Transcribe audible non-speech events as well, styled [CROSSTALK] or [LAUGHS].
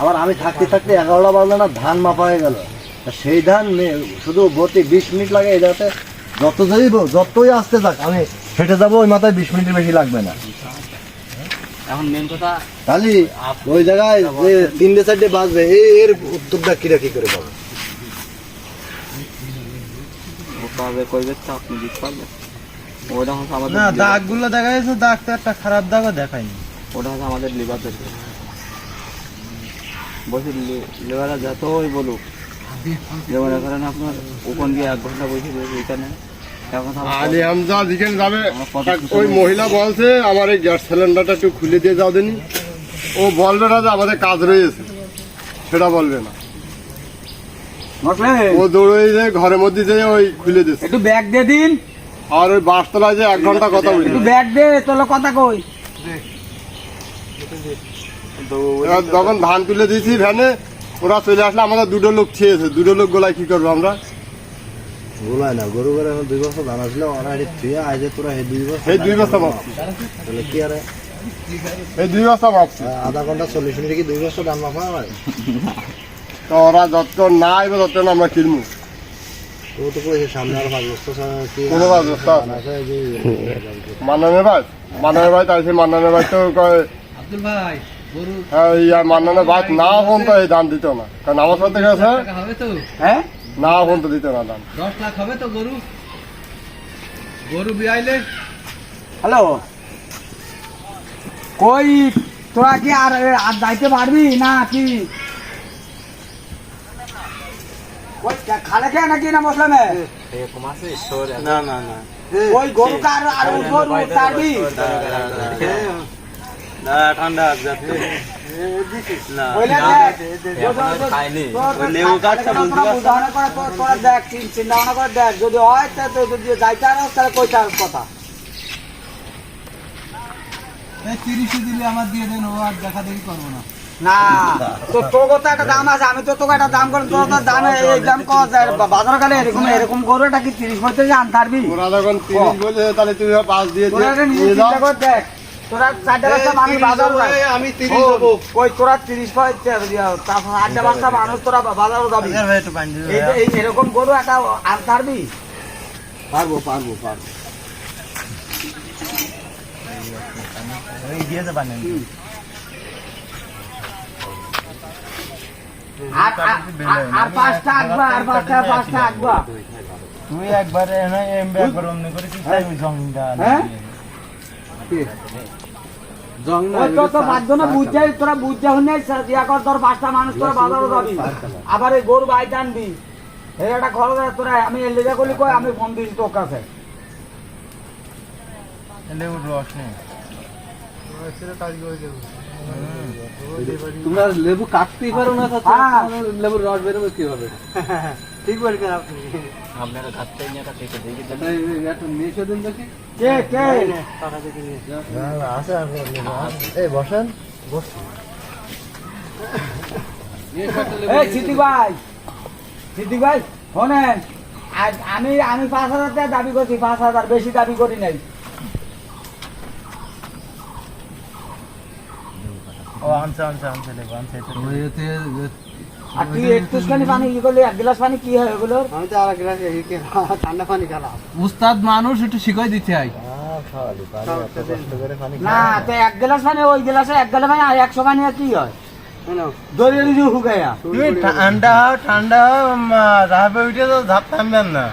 আবার আমি থাকতে থাকতে এগারোটা বাজলে না ধান মাপা হয়ে গেল। সেই ধান শুধু বতে বিশ মিনিট লাগে এই জায়গাতে যত যাইব যতই আসতে থাক আমি হেঁটে যাব ওই মাথায় বিশ মিনিটের বেশি লাগবে না। এখন মেন কথা তাহলে ওই জায়গায় যে তিনটে চারটে বাজবে এই এর উত্তরটা কিরা কি করে পাবো? ওভাবে করবে তো আপনি দিতে পারবেন। ওটা হচ্ছে আমাদের না দাগগুলো দেখা গেছে দাগ তো একটা খারাপ দাগও দেখায়নি। ওটা হচ্ছে আমাদের লিভার বলছি লিভাররা যতই বলুক। যেমন আপনার ওখান গিয়ে এক ঘণ্টা বসে এখানে। আলি হামজা যেখানে যাবে ওই মহিলা বলছে আমার এই গ্যাস সিলিন্ডারটা একটু খুলে দিয়ে যাও দেনি। ও বলবে না যে আমাদের কাজ রয়েছে। সেটা বলবে না। ও দৌড়ে যে ঘরের মধ্যে যে ওই খুলে দিচ্ছে একটু ব্যাগ দিয়ে দিন। আর ওই বাসতলায় যে এক ঘণ্টা কথা বলি একটু ব্যাগ দে তোলো কথা কই? এবার যখন ধান তুলে দিয়েছি ভ্যানে ওরা চলে আসলে আমাদের দুটো লোক খেয়েছে। দুটো লোক গোলায় কি করব আমরা? গোলায় না গরু করে দুই বছর ধান আসলে অনাহারি থুয়ে আজ তোরা এই দুই বছর এই দুই বস্তা মাপছি তাহলে কি আর? এই দুই বস্তা মাপছি আধা ঘণ্টা চল্লিশ মিনিট কি দুই বছর ধান মাপা হয়? তো ওরা যতক্ষণ না আইবে ততক্ষণ আমরা কিনবো। তো তো কইছে সামনে আর পাঁচ বছর ছাড়া কি কোনো পাঁচ বছর? ধান আছে যে মান্নানের ভাই মান্নানের ভাই তাই মান্নানের ভাই তো কয় আব্দুল ভাই। হ্যাঁ ইয়া মান্নানের না ফোন তো এই দান দিত না। কারণ আমার সাথে গেছে। টাকা হবে তো। হ্যাঁ? না ফোন তো দিত না দান। দশ লাখ হবে তো গরু। গরু বিয়াইলে। হ্যালো? কই তোরা কি আর আর যাইতে পারবি না কি? খালে খেয়ে নাকি না না ওই গরু কার আর না ঠান্ডা যাচ্ছে না ওইলে দেখ এখন আর খায়নি। ওই লেবু গাছটা বুঝতে দেখ চিন্তা ভাবনা করে দেখ। যদি হয় তো যদি যাইতে আর তাহলে কইতে আর কথা। তিরিশে দিলে আমার দিয়ে দেন ও আর দেখা দেখি করব না। না তো তোর তো একটা দাম আছে? আমি তো তোকে একটা দাম করে তোর তো দাম এই দাম কত যায়। বাজার কালে এরকম এরকম গরু এটা কি তিরিশ পঁয়ত্রিশ আনতে পারবি? ওরা যখন তিরিশ বলে তাহলে তুমি পাঁচ দিয়ে দেখ। তোরা চারটে পাঁচটা মানুষ বাজার যায়। আমি ও, কই তোরা তিরিশ পঁয়ত্রিশ তারপর আটটা মানুষ তোরা বাজারও যাবি। ভাই একটু পানি দিবে এই- এই এরকম গরু একটা আনতে পারবি পারব পারব। পারব ওই দিয়েছে পানি আর পাঁচটা আঁকবা আর পাঁচটা পাঁচটা আঁকবা। তুই একবার ওই জংটা হ্যাঁ? আবার এই গরু বাইতে আনবি এই খরচ তোরা আমি এর করলি কই আমি ফোন দিয়েছি তোর কাছে। রস নেই তোমরা লেবু কাটতেই পারো না হ্যাঁ। লেবুর রস বেরোবে কীভাবে? [LAUGHS] ঠিক বলছেন আপনি। আপনারা খাচ্ছে নিয়ে একটা কেটে দিয়ে একটা মিশে দিন দেখি। কে কে? আছে এই বসেন। এই সিদ্দিক ভাই। সিদ্দিক ভাই শোনেন আজ আমি আমি পাঁচ হাজার টাকা দাবি করছি পাঁচ হাজার বেশি দাবি করি নাই। ও আনছে আনছে আনছে আনছে আর তুই একটুখানি পানি কি করলি? এক গ্লাস পানি কি হয় আমি তো আর গ্লাস ঠান্ডা পানি খেলাম। উস্তাদ মানুষ একটু শিখাই দিতে হয়। পানি না তো এক গ্লাস পানি ওই গ্লাসে এক গ্লাস পানি আর একশো পানি আর কি হয়? ঠান্ডা ঠান্ডা রাহাবে উঠে তো ধাপ থামবেন না।